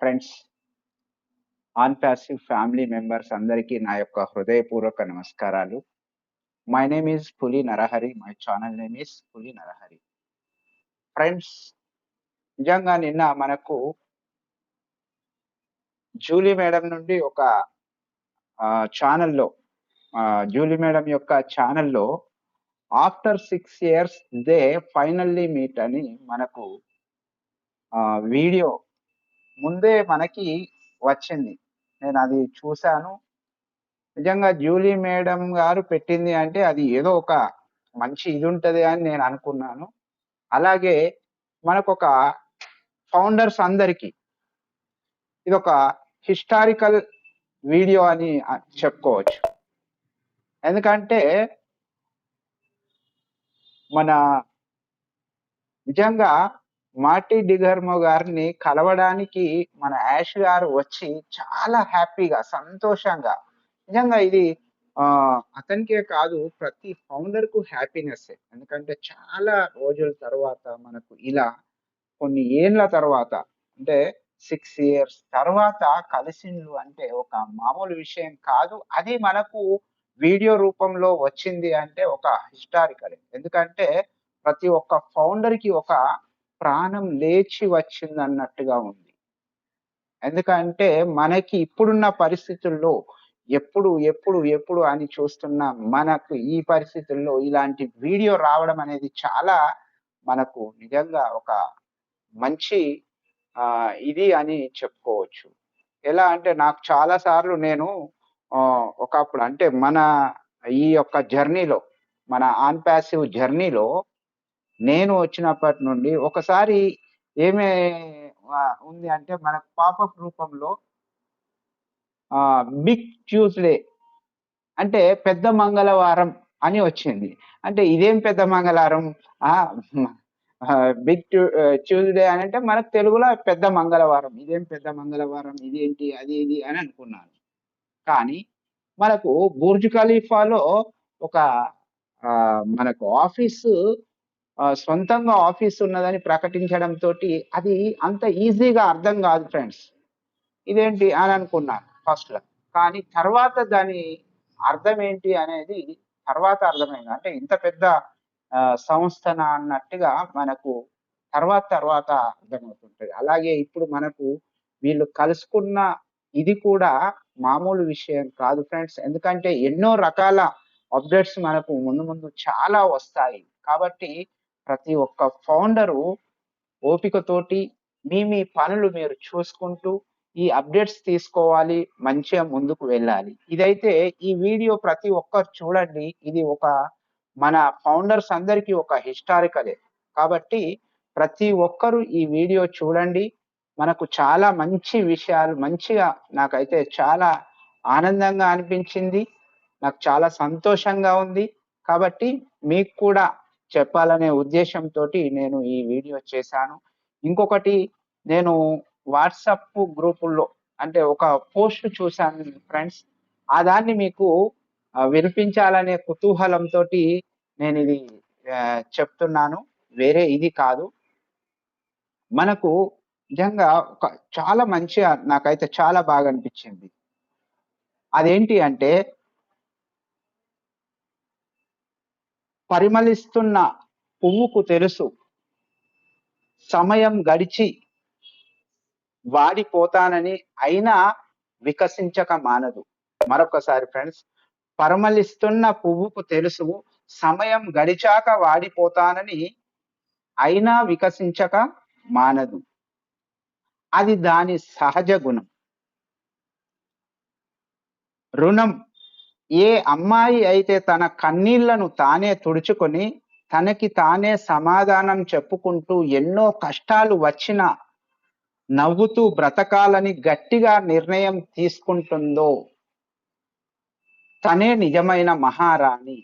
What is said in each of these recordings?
Friends on passive family members అందరికీ నా యొక్క హృదయపూర్వక నమస్కారాలు. My name is Puli Narahari my channel name is Puli Narahari. Friends నిజంగా నిన్న మనకు జూలీ మేడం నుండి ఒక ఛానల్లో జూలీ మేడం యొక్క ఛానల్లో after six years they finally meet అని మనకు వీడియో ముందే మనకి వచ్చింది. నేను అది చూశాను. నిజంగా జూలీ మేడం గారు పెట్టింది అంటే అది ఏదో ఒక మంచి ఇది ఉంటుంది అని నేను అనుకున్నాను. అలాగే మనకు ఒక ఫౌండర్స్ అందరికీ ఇది ఒక హిస్టారికల్ వీడియో అని చెప్పుకోవచ్చు. ఎందుకంటే మన నిజంగా మార్టీ డిగర్మో గారిని కలవడానికి మన యాష్ గారు వచ్చి చాలా హ్యాపీగా సంతోషంగా. నిజంగా ఇది అతనికే కాదు ప్రతి ఫౌండర్కు హ్యాపీనెస్ ఎందుకంటే చాలా రోజుల తర్వాత మనకు ఇలా కొన్ని ఏళ్ళ తర్వాత అంటే సిక్స్ ఇయర్స్ తర్వాత కలిసిండ్రు అంటే ఒక మామూలు విషయం కాదు. అది మనకు వీడియో రూపంలో వచ్చింది అంటే ఒక హిస్టారికల్. ఎందుకంటే ప్రతి ఒక్క ఫౌండర్కి ఒక ప్రాణం లేచి వచ్చింది అన్నట్టుగా ఉంది. ఎందుకంటే మనకి ఇప్పుడున్న పరిస్థితుల్లో ఎప్పుడు ఎప్పుడు ఎప్పుడు అని చూస్తున్న మనకు ఈ పరిస్థితుల్లో ఇలాంటి వీడియో రావడం అనేది చాలా మనకు నిజంగా ఒక మంచి ఇది అని చెప్పుకోవచ్చు. ఎలా అంటే నాకు చాలా సార్లు నేను ఒకప్పుడు అంటే మన ఈ యొక్క జర్నీలో మన ఆన్ ప్యాసివ్ జర్నీలో నేను వచ్చినప్పటి నుండి ఒకసారి ఏమే ఉంది అంటే మనకు పాపప్ రూపంలో బిగ్ ట్యూస్డే అంటే పెద్ద మంగళవారం అని వచ్చింది. అంటే ఇదేం పెద్ద మంగళవారం? బిగ్ ట్యూస్డే అని అంటే మనకు తెలుగులో పెద్ద మంగళవారం. ఇదేం పెద్ద మంగళవారం? ఇదేంటి అది ఇది అని అనుకున్నాను. కానీ మనకు బుర్జ్ ఖలీఫాలో ఒక మనకు ఆఫీసు సొంతంగా ఆఫీస్ ఉన్నదని ప్రకటించడం తోటి అది అంత ఈజీగా అర్థం కాదు ఫ్రెండ్స్. ఇదేంటి అని అనుకున్నాను ఫస్ట్లో. కానీ తర్వాత దాని అర్థం ఏంటి అనేది తర్వాత అర్థమైంది. అంటే ఇంత పెద్ద సంస్థన అన్నట్టుగా మనకు తర్వాత తర్వాత అర్థమవుతుంటుంది. అలాగే ఇప్పుడు మనకు వీళ్ళు కలుసుకున్న ఇది కూడా మామూలు విషయం కాదు ఫ్రెండ్స్. ఎందుకంటే ఎన్నో రకాల అప్డేట్స్ మనకు ముందు ముందు చాలా వస్తాయి. కాబట్టి ప్రతి ఒక్క ఫౌండరు ఓపికతోటి మీ మీ పనులు మీరు చూసుకుంటూ ఈ అప్డేట్స్ తీసుకోవాలి మంచిగా ముందుకు వెళ్ళాలి. ఇదైతే ఈ వీడియో ప్రతి ఒక్కరు చూడండి. ఇది ఒక మన ఫౌండర్స్ అందరికీ ఒక హిస్టారికలే. కాబట్టి ప్రతి ఒక్కరు ఈ వీడియో చూడండి. మనకు చాలా మంచి విషయాలు మంచిగా నాకైతే చాలా ఆనందంగా అనిపించింది. నాకు చాలా సంతోషంగా ఉంది. కాబట్టి మీకు కూడా చెప్పాలనే ఉద్దేశంతో నేను ఈ వీడియో చేశాను. ఇంకొకటి నేను వాట్సాప్ గ్రూపుల్లో అంటే ఒక పోస్ట్ చూశాను ఫ్రెండ్స్. ఆ దాన్ని మీకు వినిపించాలనే కుతూహలంతో నేను ఇది చెప్తున్నాను. వేరే ఇది కాదు. మనకు నిజంగా ఒక చాలా మంచిగా నాకైతే చాలా బాగా అనిపించింది. అదేంటి అంటే పరిమళిస్తున్న పువ్వుకు తెలుసు. సమయం గడిచి వాడిపోతానని అయినా వికసించక మానదు. మరొకసారి ఫ్రెండ్స్ పరిమళిస్తున్న పువ్వుకు తెలుసు సమయం గడిచాక వాడిపోతానని అయినా వికసించక మానదు. అది దాని సహజ గుణం. రుణం ఏ అమ్మాయి అయితే తన కన్నీళ్ళను తానే తుడుచుకొని తనకి తానే సమాధానం చెప్పుకుంటూ ఎన్నో కష్టాలు వచ్చినా నవ్వుతూ బ్రతకాలని గట్టిగా నిర్ణయం తీసుకుంటుందో తనే నిజమైన మహారాణి.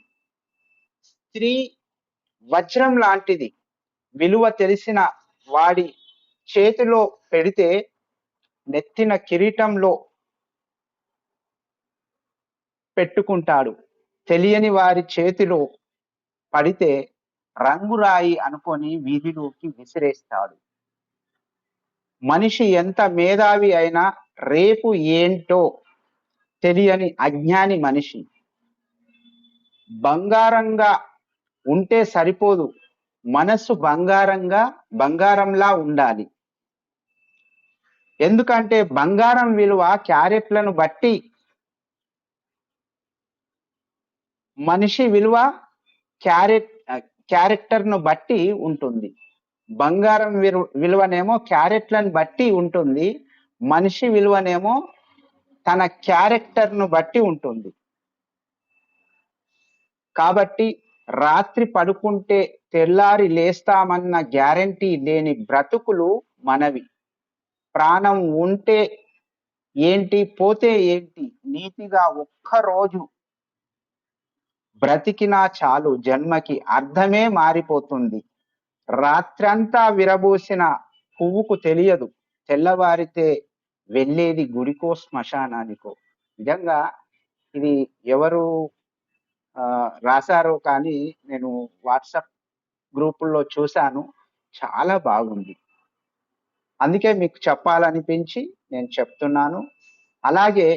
స్త్రీ వజ్రం లాంటిది. విలువ తెలిసిన వాడి చేతిలో పెడితే నెత్తిన కిరీటంలో పెట్టుకుంటాడు. తెలియని వారి చేతిలో పడితే రంగురాయి అనుకొని వీధిలోకి విసిరేస్తాడు. మనిషి ఎంత మేధావి అయినా రేపు ఏంటో తెలియని అజ్ఞాని మనిషి. బంగారంగా ఉంటే సరిపోదు. మనస్సు బంగారంగా బంగారంలా ఉండాలి. ఎందుకంటే బంగారం విలువ క్యారెట్లను బట్టి మనిషి విలువ క్యారెట్ క్యారెక్టర్ను బట్టి ఉంటుంది. బంగారం విలువనేమో క్యారెట్లను బట్టి ఉంటుంది. మనిషి విలువనేమో తన క్యారెక్టర్ను బట్టి ఉంటుంది. కాబట్టి రాత్రి పడుకుంటే తెల్లారి లేస్తామన్న గ్యారంటీ లేని బ్రతుకులు మనవి. ప్రాణం ఉంటే ఏంటి పోతే ఏంటి నీతిగా ఒక్కరోజు బ్రతికినా చాలు జన్మకి అర్థమే మారిపోతుంది. రాత్రంతా విరబోసిన పువ్వుకు తెలియదు. తెల్లవారితే వెళ్ళేది గుడికో శ్మశానానికో. నిజంగా ఇది ఎవరు రాశారో కానీ నేను వాట్సాప్ గ్రూపుల్లో చూశాను. చాలా బాగుంది. అందుకే మీకు చెప్పాలనిపించి నేను చెప్తున్నాను. అలాగే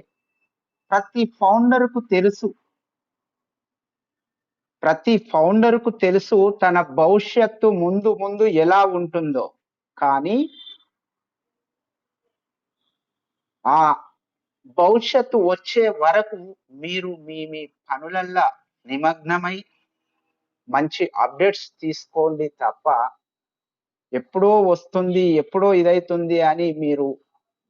ప్రతి ఫౌండర్కు తెలుసు ప్రతి ఫౌండర్కు తెలుసు తన భవిష్యత్తు ముందు ముందు ఎలా ఉంటుందో. కానీ ఆ భవిష్యత్తు వచ్చే వరకు మీరు మీ మీ పనులల్లా నిమగ్నమై మంచి అప్డేట్స్ తీసుకోండి తప్ప ఎప్పుడో వస్తుంది ఎప్పుడో ఇదైతుంది అని మీరు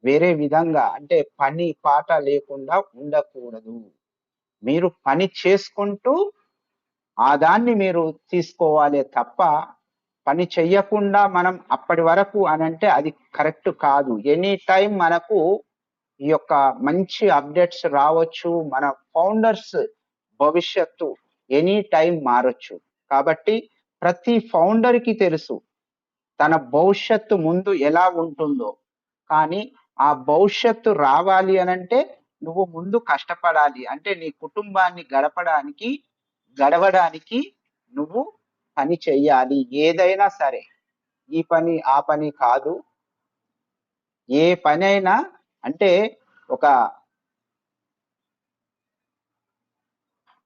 వేరే విధంగా అంటే పని పాట లేకుండా ఉండకూడదు. మీరు పని చేసుకుంటూ ఆ దాన్ని మీరు తీసుకోవాలి తప్ప పని చెయ్యకుండా మనం అప్పటి వరకు అని అంటే అది కరెక్ట్ కాదు. ఎనీ టైం మనకు ఈ యొక్క మంచి అప్డేట్స్ రావచ్చు మన ఫౌండర్స్ భవిష్యత్తు ఎనీ టైం మారచ్చు. కాబట్టి ప్రతి ఫౌండర్కి తెలుసు తన భవిష్యత్తు ముందు ఎలా ఉంటుందో. కానీ ఆ భవిష్యత్తు రావాలి అనంటే నువ్వు ముందు కష్టపడాలి. అంటే నీ కుటుంబాన్ని గడపడానికి గడవడానికి నువ్వు పని చెయ్యాలి. ఏదైనా సరే. ఈ పని ఆ పని కాదు. ఏ పని అయినా అంటే ఒక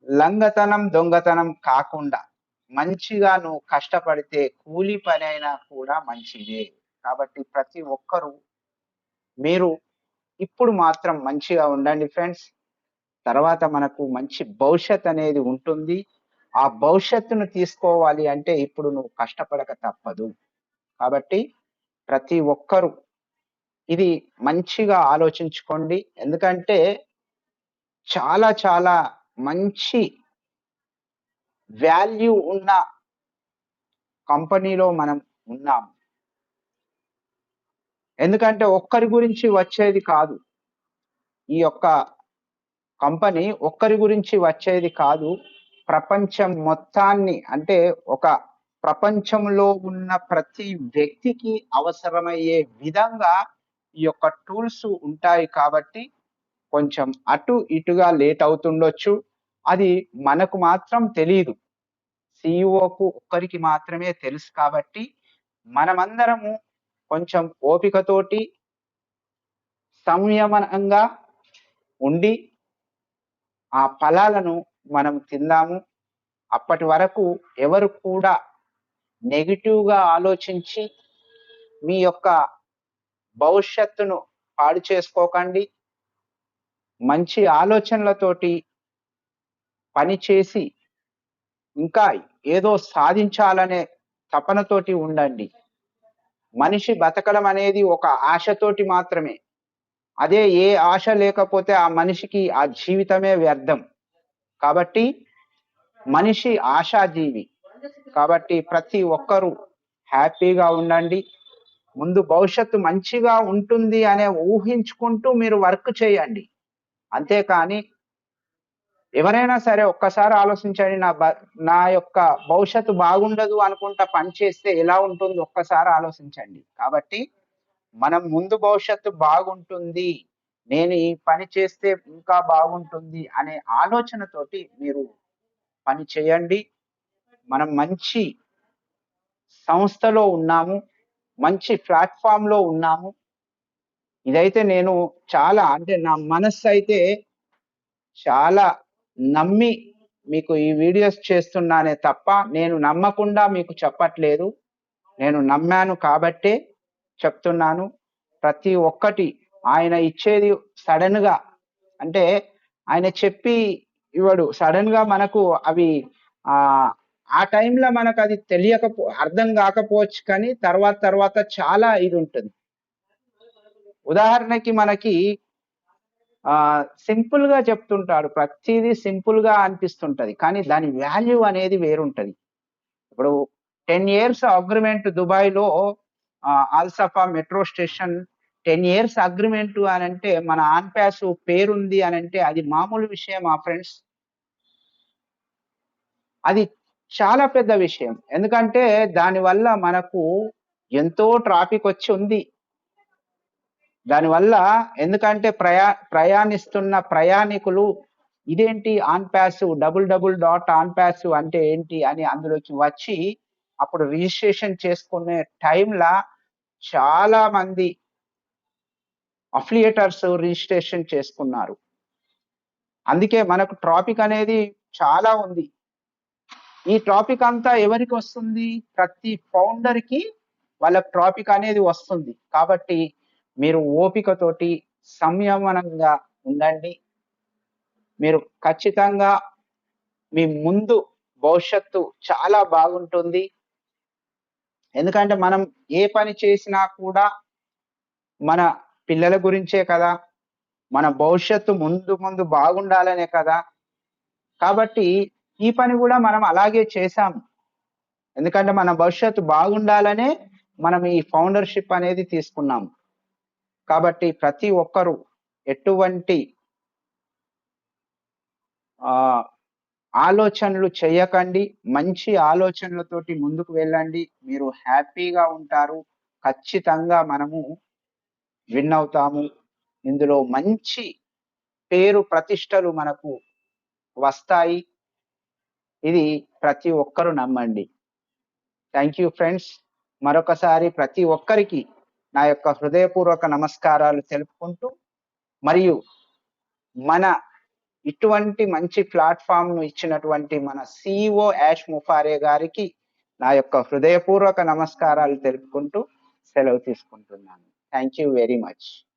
లంగతనం దొంగతనం కాకుండా మంచిగా నువ్వు కష్టపడితే కూలి పని అయినా కూడా మంచిదే. కాబట్టి ప్రతి ఒక్కరూ మీరు ఇప్పుడు మాత్రం మంచిగా ఉండండి ఫ్రెండ్స్. తర్వాత మనకు మంచి భవిష్యత్ అనేది ఉంటుంది. ఆ భవిష్యత్తును తీసుకోవాలి అంటే ఇప్పుడు నువ్వు కష్టపడక తప్పదు. కాబట్టి ప్రతి ఒక్కరూ ఇది మంచిగా ఆలోచించుకోండి. ఎందుకంటే చాలా చాలా మంచి వాల్యూ ఉన్న కంపెనీలో మనం ఉన్నాం. ఎందుకంటే ఒక్కరి గురించి వచ్చేది కాదు. ఈ యొక్క కంపెనీ ఒక్కరి గురించి వచ్చేది కాదు. ప్రపంచం మొత్తాన్ని అంటే ఒక ప్రపంచంలో ఉన్న ప్రతి వ్యక్తికి అవసరమయ్యే విధంగా ఈ యొక్క టూల్స్ ఉంటాయి కాబట్టి కొంచెం అటు ఇటుగా లేట్ అవుతుండొచ్చు. అది మనకు మాత్రం తెలియదు సిఇఓకు ఒక్కరికి మాత్రమే తెలుసు కాబట్టి మనమందరము కొంచెం ఓపికతోటి సంయమనంగా ఉండి ఆ ఫలాలను మనం తిందాము అప్పటి వరకు ఎవరు కూడా నెగిటివ్గా ఆలోచించి మీ యొక్క భవిష్యత్తును పాడు చేసుకోకండి. మంచి ఆలోచనలతోటి పనిచేసి ఇంకా ఏదో సాధించాలనే తపనతోటి ఉండండి. మనిషి బతకడం అనేది ఒక ఆశతోటి మాత్రమే. అదే ఏ ఆశ లేకపోతే ఆ మనిషికి ఆ జీవితమే వ్యర్థం. కాబట్టి మనిషి ఆశాజీవి. కాబట్టి ప్రతి ఒక్కరూ హ్యాపీగా ఉండండి. ముందు భవిష్యత్తు మంచిగా ఉంటుంది అనే ఊహించుకుంటూ మీరు వర్క్ చేయండి. అంతేకాని ఎవరైనా సరే ఒక్కసారి ఆలోచించండి నా నా యొక్క భవిష్యత్తు బాగుండదు అనుకుంటా పని చేస్తే ఎలా ఉంటుంది ఒక్కసారి ఆలోచించండి. కాబట్టి మనం ముందు భవిష్యత్తు బాగుంటుంది నేను ఈ పని చేస్తే ఇంకా బాగుంటుంది అనే ఆలోచనతోటి మీరు పని చేయండి. మనం మంచి సంస్థలో ఉన్నాము మంచి ప్లాట్ఫామ్లో ఉన్నాము. ఇదైతే నేను చాలా అంటే నా మనస్సు అయితే చాలా నమ్మి మీకు ఈ వీడియోస్ చేస్తున్నానే తప్ప నేను నమ్మకుండా మీకు చెప్పట్లేదు. నేను నమ్మాను కాబట్టే చెప్తున్నాను. ప్రతి ఒక్కటి ఆయన ఇచ్చేది సడన్గా. అంటే ఆయన చెప్పి ఇవ్వడు. సడన్గా మనకు అవి ఆ ఆ టైంలో మనకు అది తెలియకపో అర్థం కాకపోవచ్చు కానీ తర్వాత తర్వాత చాలా ఇది ఉంటుంది. ఉదాహరణకి మనకి ఆ సింపుల్గా చెప్తుంటాడు. ప్రతిదీ సింపుల్గా అనిపిస్తుంటది. కానీ దాని వాల్యూ అనేది వేరుంటది. ఇప్పుడు టెన్ ఇయర్స్ అగ్రిమెంట్ దుబాయ్లో Al Safa metro station ten years agreement అని అంటే మన ఆన్ ప్యాస్ పేరుంది అని అంటే అది మామూలు విషయం మా ఫ్రెండ్స్ అది చాలా పెద్ద విషయం. ఎందుకంటే దానివల్ల మనకు ఎంతో ట్రాఫిక్ వచ్చి ఉంది. దానివల్ల ఎందుకంటే ప్రయా ప్రయాణిస్తున్న ప్రయాణికులు ఇదేంటి on pass double double dot on pass అంటే ఏంటి అని అందులోకి వచ్చి అప్పుడు రిజిస్ట్రేషన్ చేసుకునే టైంలా చాలా మంది అఫిలియేటర్స్ రిజిస్ట్రేషన్ చేసుకున్నారు. అందుకే మనకు ట్రాఫిక్ అనేది చాలా ఉంది. ఈ ట్రాఫిక్ అంతా ఎవరికి వస్తుంది? ప్రతి ఫౌండర్కి వాళ్ళ ట్రాఫిక్ అనేది వస్తుంది. కాబట్టి మీరు ఓపికతోటి సంయమనంగా ఉండండి. మీరు ఖచ్చితంగా మీ ముందు భవిష్యత్తు చాలా బాగుంటుంది. ఎందుకంటే మనం ఏ పని చేసినా కూడా మన పిల్లల గురించే కదా మన భవిష్యత్తు ముందు ముందు బాగుండాలనే కదా. కాబట్టి ఈ పని కూడా మనం అలాగే చేసాం ఎందుకంటే మన భవిష్యత్తు బాగుండాలనే మనం ఈ ఫౌండర్షిప్ అనేది తీసుకున్నాం. కాబట్టి ప్రతి ఒక్కరూ ఎటువంటి ఆలోచనలు చేయకండి మంచి ఆలోచనలతోటి ముందుకు వెళ్ళండి. మీరు హ్యాపీగా ఉంటారు. ఖచ్చితంగా మనము విన్ అవుతాము. ఇందులో మంచి పేరు ప్రతిష్టలు మనకు వస్తాయి. ఇది ప్రతి ఒక్కరు నమ్మండి. థ్యాంక్ యూ ఫ్రెండ్స్ మరొకసారి ప్రతి ఒక్కరికి నా యొక్క హృదయపూర్వక నమస్కారాలు తెలుపుకుంటూ మరియు మన ఇటువంటి మంచి ప్లాట్ఫామ్ను ఇచ్చినటువంటి మన సిఇఓ యాష్ ముఫారే గారికి నా యొక్క హృదయపూర్వక నమస్కారాలు తెలుపుకుంటూ సెలవు తీసుకుంటున్నాను. Thank you very much.